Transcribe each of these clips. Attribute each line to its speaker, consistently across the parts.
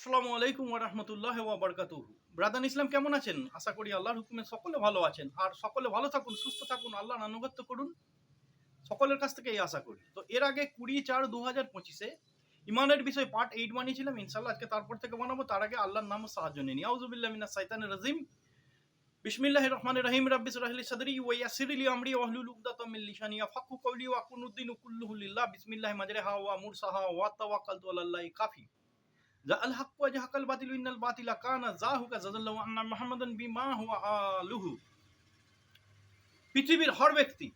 Speaker 1: আসসালামু আলাইকুম ওয়া রাহমাতুল্লাহ ওয়া বারাকাতুহু। ব্রাদান ইসলাম, কেমন আছেন? আশা করি আল্লাহর হুকুমে সকলে ভালো আছেন। আর সকলে ভালো থাকুন, সুস্থ থাকুন, আল্লাহর আনুগত্য করুন। সকলের কাছ থেকে এই আশা করি। তো এর আগে কুড়ি চার দু হাজার পঁচিশে ইমানের বিষয় পার্ট এইট বানিয়েছিলাম। ইনশাল্লাহ আজকে তারপর থেকে বানাবো। তার আগে আল্লাহর নাম সাহায্য নিয়ে নিই। আউজুবিল্লাহ মিনাস সাইতানির রাজিম। বিসমিল্লাহ রহমান রহিম। রাব্বিস রাহলি সাদরি ওয়া ইয়াসিরলি আমরি ওয়াহলুল উকদাতাম মিন লিসানি ইয়াফাকু কওলি ওয়া কুনুদ্দিন কুল্লুহু লিল্লাহ। বিসমিল্লাহ মাজরাহা ওয়া মুরসাহা ওয়া তাওয়াক্কালতু আলাল্লাহি কাফি। পৃথিবীর হর ব্যক্তি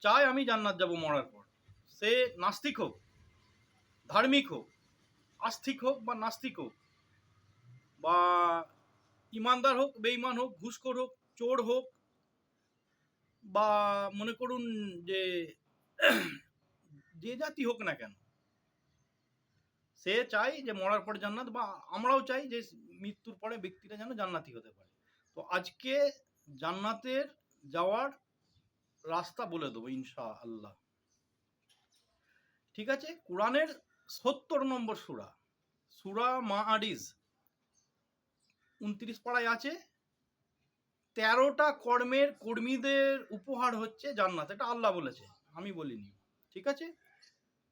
Speaker 1: চায় আমি জান্নাত যাব মরার পর। সে নাস্তিক হোক, ধার্মিক হোক, আস্তিক হোক বা নাস্তিক হোক, বা ইমানদার হোক, বেঈমান হোক, ঘুষখোর হোক, চোর হোক, বা মনে করুন যে যে জাতি হোক না কেন সে চাই যে মরার পরে জান্নাত বা আমরাও চাই যে মৃত্যুর পরে ব্যক্তিটা যেন জান্নাতি হতে পারে। তো আজকে জান্নাতের যাওয়ার রাস্তা বলে দেবো ইনশা আল্লাহ ঠিক আছে? কোরআনের সত্তর নম্বর সুরা সুরা মা আডিজ উনত্রিশ পাড়ায় আছে। তেরোটা কর্মের কর্মীদের উপহার হচ্ছে জান্নাত। এটা আল্লাহ বলেছে, আমি বলিনি। ঠিক আছে?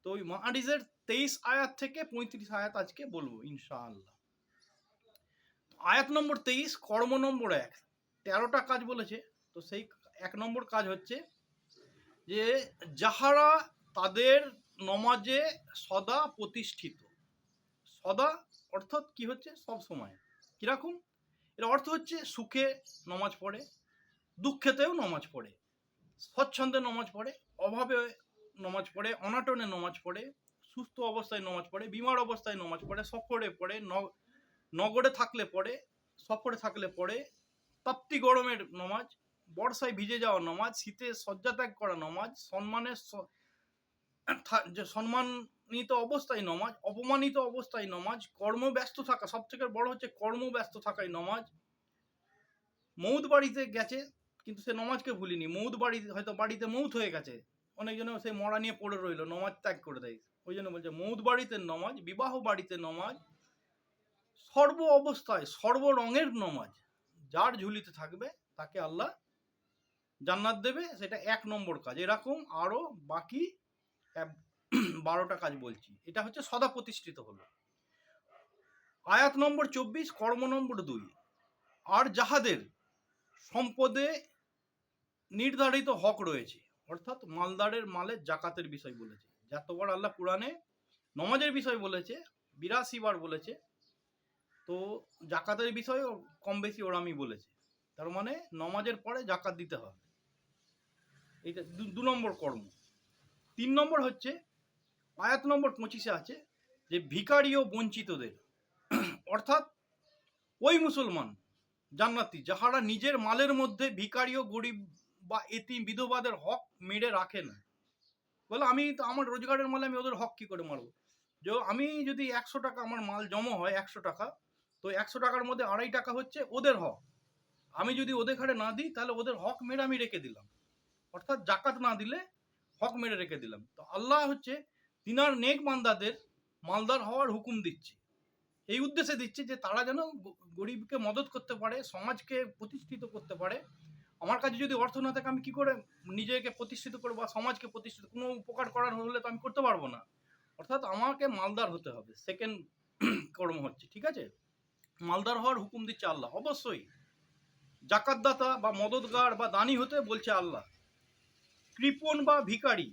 Speaker 1: তো ওই মাহাডিজের তেইশ আয়াত থেকে পঁয়ত্রিশ আয়াত আজকে বলব, ইনশাআল্লাহ। আয়াত নম্বর তেইশ, কর্ম নম্বর এক। তেরোটা কাজ বলেছে, তো সেই এক নম্বর কাজ হচ্ছে যে যাহারা তাদের নমাজে সদা প্রতিষ্ঠিত। সদা অর্থাৎ কি হচ্ছে? সব সময়। কীরকম? এর অর্থ হচ্ছে সুখে নমাজ পড়ে, দুঃখেতেও নমাজ পড়ে, স্বচ্ছন্দে নমাজ পড়ে, অভাবে নমাজ পড়ে, অনাটনে নমাজ পড়ে সুস্থ অবস্থায় নমাজ পড়ে, বিমার অবস্থায় নমাজ পড়ে, সফরে পড়ে নগরে থাকলে পড়ে, সফরে থাকলে পড়ে, তাপ্তি গরমের নমাজ, বর্ষায় ভিজে যাওয়া নমাজ, শীতে শয্যা ত্যাগ করা নমাজ সম্মানের সম্মানিত অবস্থায় নমাজ, অপমানিত অবস্থায় নমাজ, কর্মব্যস্ত থাকা সব থেকে বড় হচ্ছে কর্মব্যস্ত থাকায় নমাজ। মৌদ বাড়িতে গেছে, কিন্তু সে নমাজকে ভুলিনি। মৌদ বাড়ি হয়তো বাড়িতে মৌত হয়ে গেছে। অনেকজনে সেই মরা নিয়ে পড়ে রইল, নমাজ ত্যাগ করে দেয়। ওই জন্য বলছে, মৌদ বাড়িতে নমাজ, বিবাহ বাড়িতে নমাজ, সর্ব অবস্থায়, সর্ব রঙের নমাজ, যার ঝুলিতে থাকবে, তাকে আল্লাহ জান্নাত দেবে, সেটা এক নম্বর কাজ। এরকম আরও বাকি বারোটা কাজ বলছি। এটা হচ্ছে সদা প্রতিষ্ঠিত হলো। আয়াত নম্বর চব্বিশ, কর্ম নম্বর দুই। আর যাহাদের সম্পদে নির্ধারিত হক রয়েছে, অর্থাৎ মালদারের মালের জাকাতের বিষয় বলেছে যতবার আল্লাহ কোরআনে নমাজের বিষয় বলেছে বিরাশি বার বলেছে, তো জাকাতের বিষয়ে কম বেশি ওরা আমি বলেছে। তার মানে নমাজের পরে জাকাত দিতে হবে। এইটা দু- নম্বর কর্ম। তিন নম্বর হচ্ছে, আয়াত নম্বর পঁচিশে আছে যে ভিকারি ও বঞ্চিতদের, অর্থাৎ ওই মুসলমান, জান্নাতি, যাহারা নিজের মালের মধ্যে ভিকারি ও গরিব বা এতিম, বিধবাদের হক মেরে রাখে না বলে, আমি তো আমার রোজগারের মালে আমি ওদের হক কি করে মারবো? যে আমি যদি একশো টাকা আমার মাল জমা হয়, একশো টাকা, তো একশো টাকার মধ্যে আড়াই টাকা হচ্ছে ওদের হক। আমি যদি ওদের ঘাড়ে না দিই, তাহলে ওদের হক মেরে আমি রেখে দিলাম। অর্থাৎ জাকাত না দিলে হক মেরে রেখে দিলাম। তো আল্লাহ হচ্ছে তিনার নেক মান্দাদের মালদার হওয়ার হুকুম দিচ্ছে। এই উদ্দেশ্যে দিচ্ছে যে তারা যেন গরিবকে মদত করতে পারে, সমাজকে প্রতিষ্ঠিত করতে পারে আমার কাছে যদি অর্থ না থাকে, আমি কি করে নিজেকে প্রতিষ্ঠিত করব বা সমাজকে প্রতিষ্ঠিত, কোনো উপকার করার হলে তো আমি করতে পারব না। অর্থাৎ আমাকে মালদার হতে হবে সেকেন্ড কর্ম হচ্ছে, ঠিক আছে? মালদার হওয়ার হুকুম দিচ্ছে আল্লাহ, অবশ্যই। জাকাতদাতা বা মদতগার বা দানি হতে বলছে আল্লাহ। কৃপণ বা ভিখারি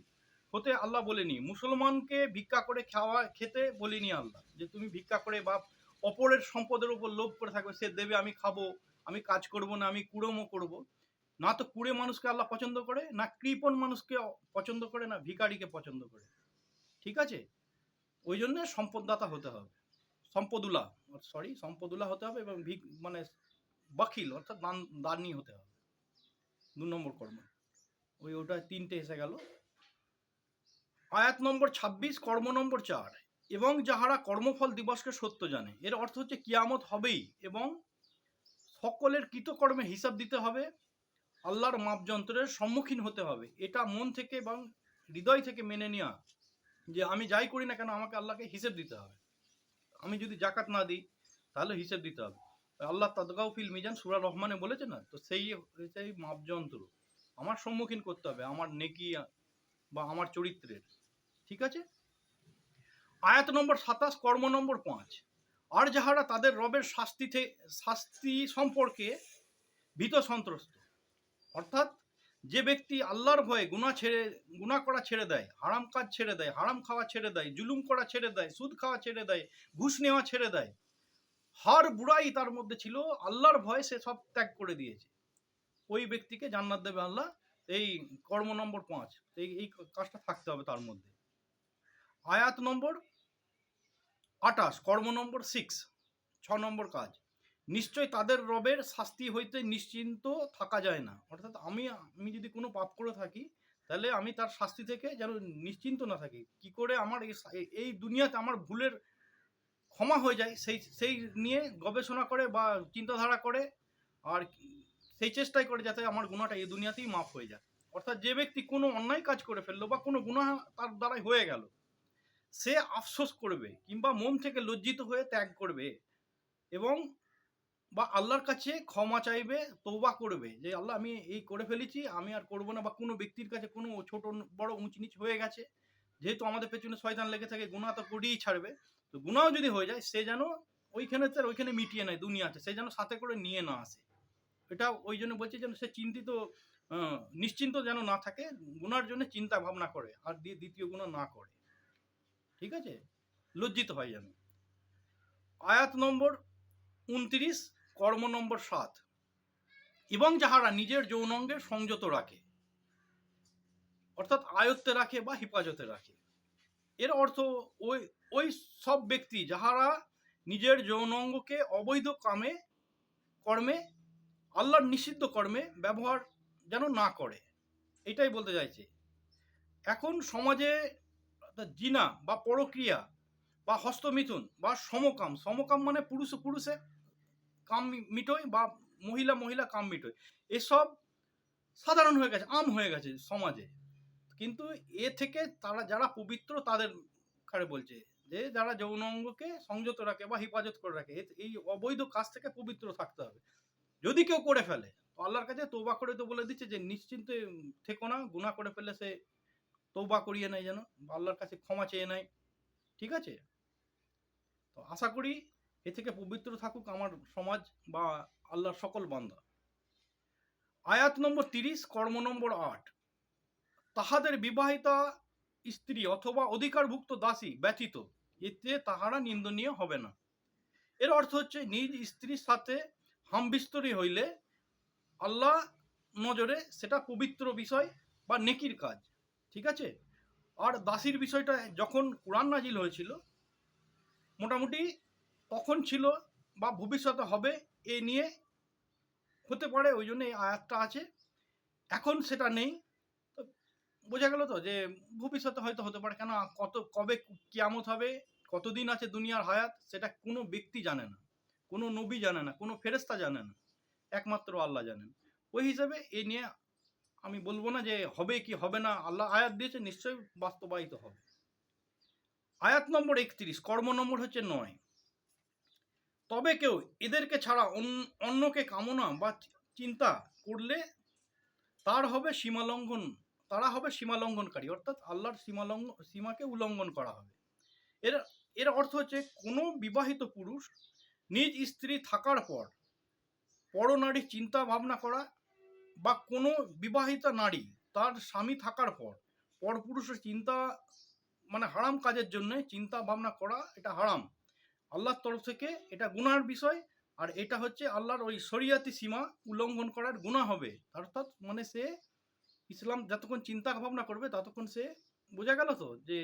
Speaker 1: হতে আল্লাহ বলেনি। মুসলমানকে ভিক্ষা করে খাওয়া, খেতে বলিনি আল্লাহ, যে তুমি ভিক্ষা করে বা অপরের সম্পদের উপর লোভ করে থাকবে, সে দেবে, আমি খাব, আমি কাজ করব না, আমি কুড়মো করব। না তো কুড়ে মানুষকে আল্লাহ পছন্দ করে, না কৃপণ মানুষকে পছন্দ করে, না ভিখারিকে পছন্দ করে। ঠিক আছে? ওই জন্য সম্পদদাতা হতে হবে। সম্পদুলা সরি সম্পদুলা হতে হবে এবং ভিক মানে বাকিল অর্থাৎ দান দানি হতে হবে। দু নম্বর কর্ম। ওই ওটা তিনটে এসে গেল। আয়াত নম্বর ছাব্বিশ, কর্ম নম্বর চার। এবং যাহারা কর্মফল দিবসকে সত্য জানে, এর অর্থ হচ্ছে কিয়ামত হবেই এবং সকলের কৃতকর্মে হিসাব দিতে হবে। আল্লাহর মাপযন্ত্রের সম্মুখীন হতে হবে। এটা মন থেকে এবং হৃদয় থেকে মেনে নেওয়া। যে আমি যাই করি না কেন, আমাকে আল্লাহকে হিসেব দিতে হবে। আমি যদি জাকাত না দিই, তাহলে হিসেব দিতে হবে। আল্লাহ তাদগাউ ফিল মিজান, সুরা রহমানে বলেছে না, তো সেই সেই মাপযন্ত্র। আমার সম্মুখীন করতে হবে, আমার নেকি বা আমার চরিত্রের। ঠিক আছে? আয়াত নম্বর সাতাশ, কর্ম নম্বর পাঁচ। আর যাহারা তাদের রবের শাস্তি শাস্তি সম্পর্কে ভীত সন্ত্রস্ত অর্থাৎ যে ব্যক্তি আল্লাহর ভয়ে গুনাহ ছেড়ে, গুনাহ করা ছেড়ে দেয়, হারাম কাজ ছেড়ে দেয়, হারাম খাওয়া ছেড়ে দেয়, জুলুম করা ছেড়ে দেয়, সুদ খাওয়া ছেড়ে দেয়, ঘুষ নেওয়া ছেড়ে দেয়, হার বুড়াই তার মধ্যে ছিল, আল্লাহর ভয়ে সে সব ত্যাগ করে দিয়েছে। ওই ব্যক্তিকে জান্নাত দেবে আল্লাহ, এই কর্ম নম্বর পাঁচ, এই এই কাজটা থাকতে হবে তার মধ্যে। আয়াত নম্বর আটাশ কর্ম নম্বর সিক্স ছ নম্বর কাজ। নিশ্চয় তাদের রবের শাস্তি হইতে নিশ্চিন্ত থাকা যায় না। অর্থাৎ আমি আমি যদি কোনো পাপ করে থাকি, তাহলে আমি তার শাস্তি থেকে যেন নিশ্চিন্ত না থাকি। কি করে আমার এই দুনিয়াতে আমার ভুলের ক্ষমা হয়ে যায়, সেই সেই নিয়ে গবেষণা করে বা চিন্তাধারা করে, আর সেই চেষ্টাই করে যাতে আমার গুণাটা এই দুনিয়াতেই মাফ হয়ে যায়। অর্থাৎ যে ব্যক্তি কোনো অন্যায় কাজ করে ফেলল বা কোনো গুনাহ তার দ্বারাই হয়ে গেল, সে আফসোস করবে কিংবা মন থেকে লজ্জিত হয়ে ত্যাগ করবে এবং বা আল্লাহর কাছে ক্ষমা চাইবে তৌবা করবে, যে আল্লাহ আমি এই করে ফেলেছি, আমি আর করব না বা কোনো ব্যক্তির কাছে কোনো ছোট বড় উঁচ নিচ হয়ে গেছে, যেহেতু আমাদের পেছনে শয়তান লেগে থাকে, গুনাহ তো করিয়েই ছাড়বে, তো গুনাহ যদি হয়ে যায়, সে যেন ওইখানে তার ওইখানে মিটিয়ে নেয় দুনিয়াতে, সে যেন সাথে করে নিয়ে না আসে। এটা ওই জন্য বলছে যেন সে চিন্তিত নিশ্চিন্ত যেন না থাকে, গুনার জন্য চিন্তা ভাবনা করে, আর দ্বি- দ্বিতীয় গুণা না করে। ঠিক আছে? লজ্জিত হয় যেন। আয়াত নম্বর উনত্রিশ কর্ম নম্বর সাত। এবং যাহারা নিজের যৌনাঙ্গের সংযত রাখে, অর্থাৎ আয়ত্তে রাখে বা হেফাজতে রাখে। এর অর্থ ওই ওই সব ব্যক্তি যাহারা নিজের যৌনাঙ্গকে অবৈধ কামে, কর্মে, আল্লাহর নিষিদ্ধ কর্মে ব্যবহার যেন না করে। এটাই বলতে চাইছে। এখন সমাজে জিনা বা পরক্রিয়া বা হস্তমিথুন বা সমকাম সমকাম মানে পুরুষ, পুরুষে কাম মিটোয় বা মহিলা মহিলা কাম মিটোয় এসব সাধারণ হয়ে গেছে, আম হয়ে গেছে সমাজে। কিন্তু এ থেকে তারা, যারা পবিত্র তাদের কারে বলছে? যে যারা যৌন অঙ্গকে সংযত রাখে বা হেফাজত করে রাখে এই অবৈধ কাজ থেকে পবিত্র থাকতে হবে। যদি কেউ করে ফেলে আল্লাহর কাছে তৌবা করে তো বলে দিচ্ছে যে, নিশ্চিন্তে থেকো না, গুনাহ করে ফেলে সে তৌবা করিয়ে নেয় যেন আল্লাহর কাছে ক্ষমা চেয়ে নেয়। ঠিক আছে? তো আশা করি এ থেকে পবিত্র থাকুক আমার সমাজ বা আল্লাহর সকল বান্দা। আয়াত নম্বর তিরিশ, কর্ম নম্বর আট। তাহাদের বিবাহিতা স্ত্রী অথবা অধিকারভুক্ত দাসী ব্যতীত, এতে তাহারা নিন্দনীয় হবে না। এর অর্থ হচ্ছে, নিজ স্ত্রীর সাথে হামবিস্তরি হইলে আল্লাহ নজরে সেটা পবিত্র বিষয় বা নেকির কাজ। ঠিক আছে? আর দাসীর বিষয়টা যখন কোরআন নাজিল হয়েছিল, মোটামুটি তখন ছিল বা ভবিষ্যতে হবে এ নিয়ে হতে পারে, ওই জন্য এই আয়াতটা আছে। এখন সেটা নেই। তো বোঝা গেল তো যে ভবিষ্যতে হয়তো হতে পারে। কেন কত, কবে কিয়ামত হবে, কতদিন আছে দুনিয়ার হায়াত, সেটা কোনো ব্যক্তি জানে না। কোনো নবী জানে না, কোনো ফেরেস্তা জানে না। একমাত্র আল্লাহ জানেন। ওই হিসাবে এই নিয়ে আমি বলব না যে হবে কি হবে না, আল্লাহ আয়াত দিয়েছে, নিশ্চয়ই বাস্তবায়িত হবে। আয়াত নম্বর একত্রিশ, কর্ম নম্বর হচ্ছে নয়। তবে কেউ এদেরকে ছাড়া অন্য- অন্যকে কামনা বা চিন্তা করলে তার হবে সীমালঙ্ঘন, তারা হবে সীমালঙ্ঘনকারী। অর্থাৎ আল্লাহর সীমালঙ্ঘ সীমাকে উল্লঙ্ঘন করা হবে। এর এর অর্থ হচ্ছে কোনো বিবাহিত পুরুষ নিজ স্ত্রী থাকার পর পরনারীর চিন্তা ভাবনা করা বা কোনো বিবাহিতা নারী তার স্বামী থাকার পর পরপুরুষের চিন্তা মানে হারাম কাজের জন্য চিন্তা ভাবনা করা, এটা হারাম। আল্লাহর তরফ থেকে এটা গুনার বিষয়, আর এটা হচ্ছে আল্লাহর ওই শরিয়াতি সীমা উল্লঙ্ঘন করার গুনাহ হবে। অর্থাৎ মানে সে ইসলাম যতক্ষণ চিন্তা ভাবনা করবে, ততক্ষণ সে বোঝা গেল তো যে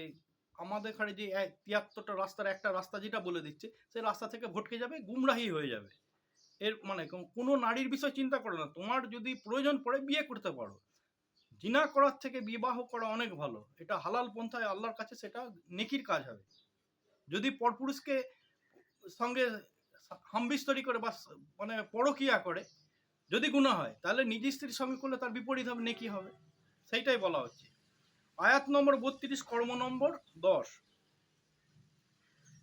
Speaker 1: আমাদের এখানে যে তিয়াত্তরটা রাস্তার একটা রাস্তা যেটা বলে দিচ্ছে সে রাস্তা থেকে ভটকে যাবে, গুমরাহি হয়ে যাবে। এর মানে কোনো নারীর বিষয় চিন্তা করো না। তোমার যদি প্রয়োজন পড়ে বিয়ে করতে পারো। জিনা করার থেকে বিবাহ করা অনেক ভালো। এটা হালাল পন্থায় আল্লাহর কাছে সেটা নেকির কাজ হবে। যদি পরপুরুষকে সঙ্গে হামবিস্তরি করে বা মানে পরকিয়া করে, যদি গুণা হয়, তাহলে নিজ স্ত্রীর সঙ্গে করলে তার বিপরীত হবে, নেকি হবে? সেইটাই বলা হচ্ছে। আয়াত নম্বর বত্রিশ, কর্ম নম্বর দশ।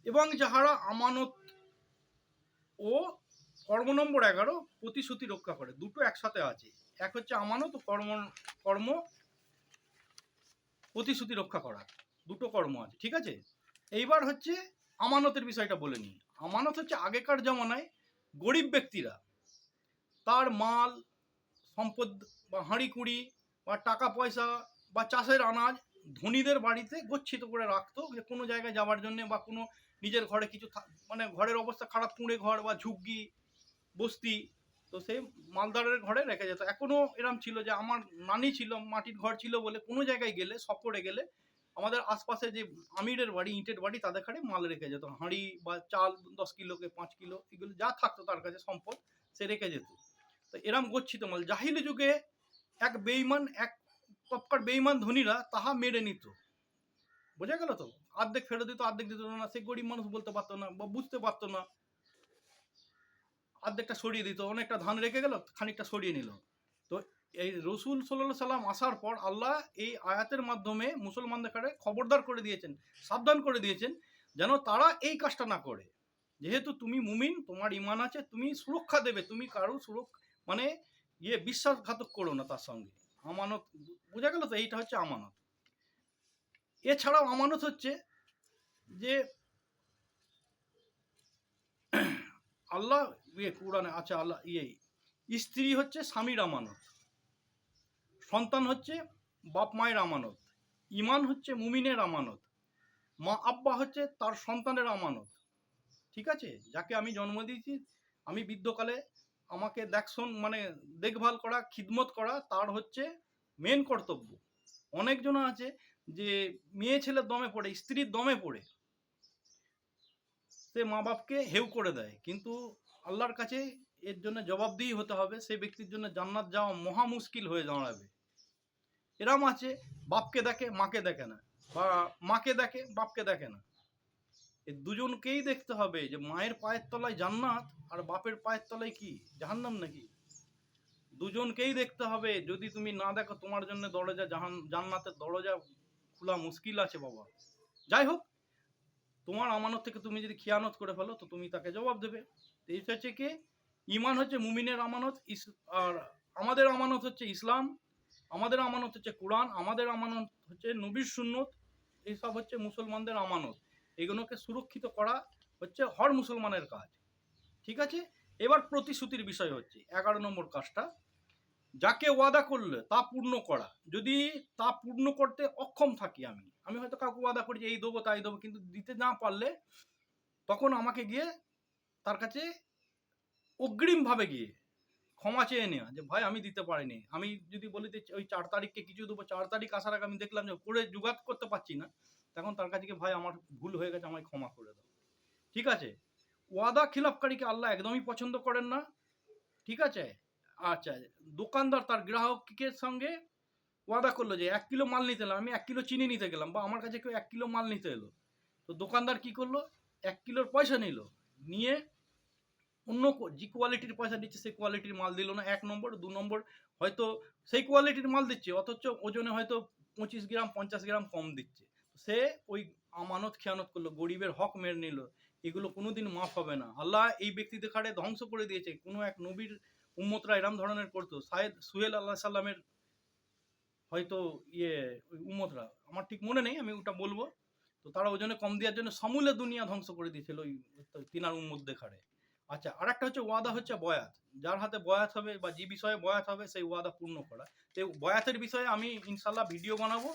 Speaker 1: এবং যাহারা আমানত ও কর্ম নম্বর এগারো, প্রতিশ্রুতি রক্ষা করে। দুটো একসাথে আছে। এক হচ্ছে আমানত ও কর্ম কর্ম প্রতিশ্রুতি রক্ষা করা। দুটো কর্ম আছে, ঠিক আছে? এইবার হচ্ছে আমানতের বিষয়টা বলে নিই। আমানত হচ্ছে আগেকার জমানায় গরিব ব্যক্তিরা। তার মাল, সম্পদ বা হাঁড়ি কুড়ি বা টাকা পয়সা বা চাষের আনাজ ধনীদের বাড়িতে গচ্ছিত করে রাখতো যে কোনো জায়গায় যাওয়ার জন্য বা কোনো নিজের ঘরে কিছু মানে ঘরের অবস্থা খারাপ, কুঁড়ে ঘর বা ঝুগ্গি বস্তি, তো সেই মালদারের ঘরে রেখে যেত। এখনও এরম ছিল যে আমার নানি ছিল, মাটির ঘর ছিল বলে কোনো জায়গায় গেলে সফরে গেলে আমাদের আশপাশে যে আমিরের বাড়ি, ইটের বাড়ি, তাদের ঘরে মাল রেখে যেত। হাঁড়ি বা চাল দশ কিলোকে পাঁচ কিলো, এগুলো যা থাকতো তার কাছে সম্পদ, সে রেখে যেত। তো এরম গচ্ছিত মাল। জাহিলি যুগে এক বেইমান এক তৎকার বেইমান ধনীরা তাহা মেরে নিত। বোঝা গেল তো? অর্ধেক ফেরত দিত অর্ধেক দিত না, সে গরিব মানুষ বলতে পারতো না বা বুঝতে পারতো না। অর্ধেকটা সরিয়ে দিত, অনেকটা ধান রেখে গেল, খানিকটা সরিয়ে নিল। তো এই রসুল সাল্লাহ সাল্লাম আসার পর আল্লাহ এই আয়াতের মাধ্যমে মুসলমানদের খবরদার করে দিয়েছেন, সাবধান করে দিয়েছেন যেন তারা এই কাজটা না করে। যেহেতু তুমি মুমিন, তোমার ইমান আছে, তুমি সুরক্ষা দেবে, তুমি কারও সুরক্ষা মানে ইয়ে বিশ্বাসঘাতক করো না তার সঙ্গে। আমানত, বোঝা গেল তো? এইটা হচ্ছে আমানত। এছাড়াও আমানত হচ্ছে যে আল্লাহ ইয়ে কোরআনে আছে আল্লাহ ইয়ে স্ত্রী হচ্ছে স্বামীর আমানত। সন্তান হচ্ছে বাপ মায়ের আমানত ইমান হচ্ছে মুমিনের আমানত, মা আব্বা হচ্ছে তার সন্তানের আমানত। ঠিক আছে? যাকে আমি জন্ম দিয়েছি, আমি বৃদ্ধকালে আমাকে দেখশন মানে দেখভাল করা, খিদমত করা তার হচ্ছে মেন কর্তব্য। অনেকজন আছে যে মেয়ে ছেলের দমে পড়ে, স্ত্রীর দমে পড়ে, সে মা বাপকে হেউ করে দেয়। কিন্তু আল্লাহর কাছে এর জন্য জবাবদিহি হতে হবে, সেই ব্যক্তির জন্য জান্নাত যাওয়া মহা মুশকিল হয়ে দাঁড়াবে। এরম আছে, বাপকে দেখে, মাকে দেখে না। বা মাকে দেখে, বাপকে দেখে না। এই দুজনকেই দেখতে হবে যে মায়ের পায়ের তলায় জান্নাত আর বাপের পায়ের তলায় কি? জাহান্নাম নাকি? দুজনকেই দেখতে হবে। যদি তুমি না দেখো, তোমার জন্য দরজা জাহান, জান্নাতের দরজা খোলা মুশকিল আছে বাবা। যাই হোক, তোমার আমানত থেকে তুমি যদি খিয়ানত করে ফেলো, তো তুমি তাকে জবাব দেবে। তো এইটা হচ্ছে কি? ইমান হচ্ছে মুমিনের আমানত, ইস- আর আমাদের আমানত হচ্ছে ইসলাম। আমাদের আমানত হচ্ছে কোরআন, আমাদের আমানত হচ্ছে নবীর সুন্নত, এইসব হচ্ছে মুসলমানদের আমানত। এগুলোকে সুরক্ষিত করা হচ্ছে হর মুসলমানের কাজ। ঠিক আছে? এবার প্রতিশ্রুতির বিষয় হচ্ছে, এগারো নম্বর কাজটা, যাকে ওয়াদা করলে তা পূর্ণ করা। যদি তা পূর্ণ করতে অক্ষম থাকি আমি আমি হয়তো কাউকে ওয়াদা করি যে এই দেবো, তাই দেবো, কিন্তু দিতে না পারলে তখন আমাকে গিয়ে তার কাছে অগ্রিমভাবে গিয়ে ক্ষমা চেয়ে নেওয়া, যে ভাই আমি দিতে পারিনি। আমি যদি বলি যে ওই চার তারিখকে কিছু দেবো, চার তারিখ আসার আগে আমি দেখলাম যে করে জোগাড় করতে পারছি না, তখন তার কাছে ভাই আমার ভুল হয়ে গেছে, আমায় ক্ষমা করে দাও। ঠিক আছে? ওয়াদা খিলাফকারীকে আল্লাহ একদমই পছন্দ করেন না। ঠিক আছে? আচ্ছা দোকানদার তার গ্রাহকের সঙ্গে ওয়াদা করল যে এক কিলো মাল নিতে এলাম আমি এক কিলো চিনি নিতে গেলাম, বা আমার কাছে কেউ এক কিলো মাল নিতে এলো। তো দোকানদার কি করল? এক কিলোর পয়সা নিল, নিয়ে অন্য যে কোয়ালিটির পয়সা দিচ্ছে সেই কোয়ালিটির মাল দিল না। এক নম্বর, দু নম্বর, হয়তো সেই কোয়ালিটির মাল দিচ্ছে, অথচ ওজনে হয়তো পঁচিশ গ্রাম, পঞ্চাশ গ্রাম কম দিচ্ছে। সে ওই আমানত খেয়ানত করল, গরিবের হক মেরে নিল। এগুলো কোনোদিন মাফ হবে না। আল্লাহ এই ব্যক্তিদের খাড়ে ধ্বংস করে দিয়েছে। কোনো এক নবীর উম্মতরা এরম ধরনের করতো। সাহেদ সুহেল আল্লাহ সাল্লামের হয়তো ইয়ে উম্মতরা। আমার ঠিক মনে নেই, আমি ওটা বলব। তো তারা ওজনে কম দেওয়ার জন্য সমূলে দুনিয়া ধ্বংস করে দিয়েছিল ওই তিনার উম্মত দেখাড়ে আচ্ছা আর একটা হচ্ছে ওয়াদা হচ্ছে বয়াত। যার হাতে বয়াত হবে বা যে বিষয়ে বয়াত হবে সেই ওয়াদা পূর্ণ করা। তো বয়াতের বিষয়ে আমি ইনশাল্লাহ ভিডিও বানাবো।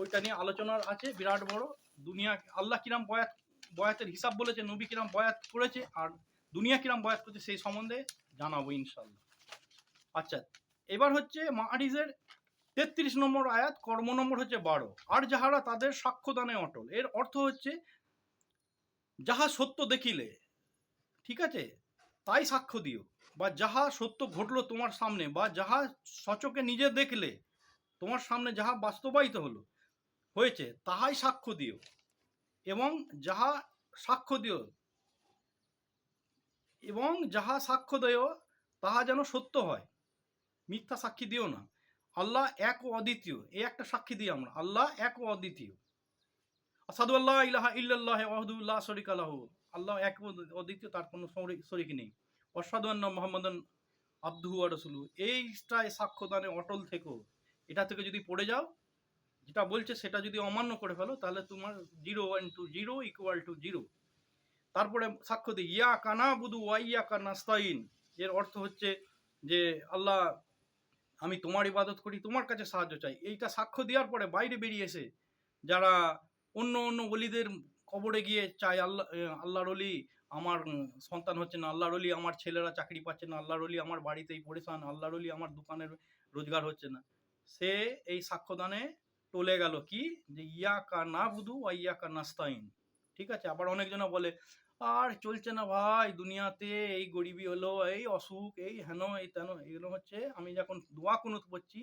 Speaker 1: ওইটা নিয়ে আলোচনার আছে, বিরাট বড়। দুনিয়া আল্লাহ কিরাম বয়াত, বয়াতের হিসাব বলেছে, নবী কিরাম বয়াত করেছে আর দুনিয়া কিরাম বয়াত করেছে সেই সম্বন্ধে জানাব ইনশাল্লাহ আচ্ছা এবার হচ্ছে মাহারিজের তেত্রিশ নম্বর আয়াত, কর্ম নম্বর হচ্ছে বারো। আর যাহারা তাদের সাক্ষ্যদানে অটল। এর অর্থ হচ্ছে, যাহা সত্য দেখিলে ঠিক আছে? তাই সাক্ষ্য দিও। বা যাহা সত্য ঘটলো তোমার সামনে, বা যাহা সচকে নিজে দেখলে তোমার সামনে যাহা বাস্তবায়িত হলো, হয়েছে, তাহাই সাক্ষ্য দিও। এবং যাহা সাক্ষ্য দিও, এবং যাহা সাক্ষ্য দেয় তাহা যেন সত্য হয়। মিথ্যা সাক্ষী দিও না। আল্লাহ এক ও অদ্বিতীয়। এই একটা সাক্ষী দিই আমরা। আল্লাহ এক ও অদ্বিতীয়। আসাদু আল্লাহ ইলাহা ইল্লাল্লাহ ওয়াহদুল্লাহ শরিক আলাহু আল্লাহ এক অদ্বিতীয় তার কোনো শরি- শরিক নেই। মোহাম্মদন আব্দুহু আর রসুলু এইটাই সাক্ষ্যদানে অটল থেকো। এটা থেকে যদি পড়ে যাও, যেটা বলছে সেটা যদি অমান্য করে ফেলো, তাহলে তোমার zero one two zero equal to zero. তারপরে সাক্ষ্য দিই, ইয়া কানা বুধু ওয়াইয়া কানাস্তাইন এর অর্থ হচ্ছে যে, আল্লাহ, আমি তোমার ইবাদত করি, তোমার কাছে সাহায্য চাই। এইটা সাক্ষ্য দেওয়ার পরে বাইরে বেরিয়ে এসে যারা অন্য অন্য অলিদের কবরে গিয়ে চাই আল্লাহ আল্লাহর অলি আমার সন্তান হচ্ছে না, আল্লাহর অলি আমার ছেলেরা চাকরি পাচ্ছে না, আল্লাহর অলি আমার বাড়িতেই পরেশান, আল্লাহর অলি আমার দোকানের রোজগার হচ্ছে না। সে এই সাক্ষ্যদানে টলে গেল কি? যে ইয়া কা না বুধু আর ইয়া কা নাস্তাইন ঠিক আছে? আবার অনেকজনা বলে, আর চলছে না ভাই দুনিয়াতে, এই গরিবি হলো, এই অসুখ, এই হেন, এই তেন, এগুলো হচ্ছে, আমি যখন দোয়া কুনুত পড়ছি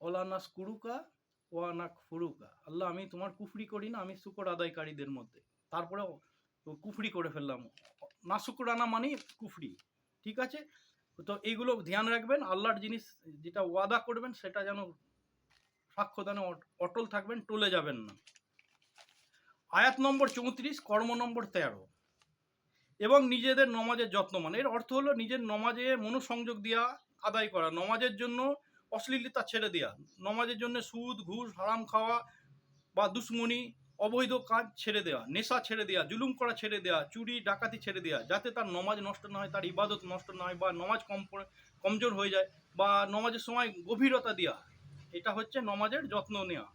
Speaker 1: ওলানাস কুরুকা ওয়ানাক ফুরুকা আল্লাহ, আমি তোমার কুফরি করি না, আমি শুকর আদায়কারীদের মধ্যে। তারপরে কুফরি করে ফেললাম। না শুকরানা মানে কুফরি, ঠিক আছে? তো এইগুলো ধ্যান রাখবেন। আল্লাহর জিনিস যেটা ওয়াদা করবেন, সেটা যেন সাক্ষ্যদানে অট- অটল থাকবেন, টলে যাবেন না। আয়াত নম্বর চৌত্রিশ, কর্ম নম্বর তেরো। এবং নিজেদের নমাজের যত্নমান এর অর্থ হলো নিজের নমাজে মনোসংযোগ দেওয়া আদায় করা। নমাজের জন্য অশ্লীলতা ছেড়ে দেওয়া নমাজের জন্য সুদ, ঘুষ, হারাম খাওয়া বা দুশ্মনী, অবৈধ কাজ ছেড়ে দেওয়া নেশা ছেড়ে দেওয়া জুলুম করা ছেড়ে দেওয়া চুরি, ডাকাতি ছেড়ে দেওয়া যাতে তার নমাজ নষ্ট না হয়, তার ইবাদত নষ্ট না হয় বা নমাজ কম কমজোর হয়ে যায় বা নমাজের সময় গভীরতা দেওয়া এটা হচ্ছে নমাজের যত্ন নেওয়া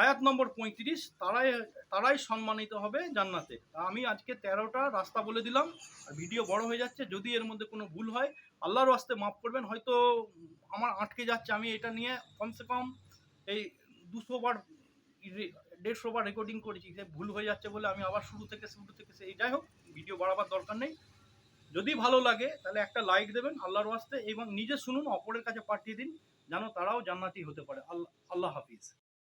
Speaker 1: আয়াত নম্বর পঁয়ত্রিশ, তারাই তারাই সম্মানিত হবে জান্নাতে। আমি আজকে তেরোটা রাস্তা বলে দিলাম, আর ভিডিও বড় হয়ে যাচ্ছে, যদি এর মধ্যে কোনো ভুল হয়, আল্লাহর আস্তে মাফ করবেন, হয়তো আমার আটকে যাচ্ছে আমি এটা নিয়ে কমসে কম এই দুশো বার দেড়শো বার রেকর্ডিং করেছি, যে ভুল হয়ে যাচ্ছে বলে আমি আবার শুরু থেকে শুরু থেকে সেই, যাই হোক, ভিডিও বাড়াবার দরকার নেই। যদি ভালো লাগে, তাহলে একটা লাইক দেবেন আল্লাহর ওয়াস্তে, এবং নিজে শুনুন, অপরের কাছে পাঠিয়ে দিন, যেন তারাও জান্নাতি হতে পারে। আল্লাহ আল্লাহ হাফিজ।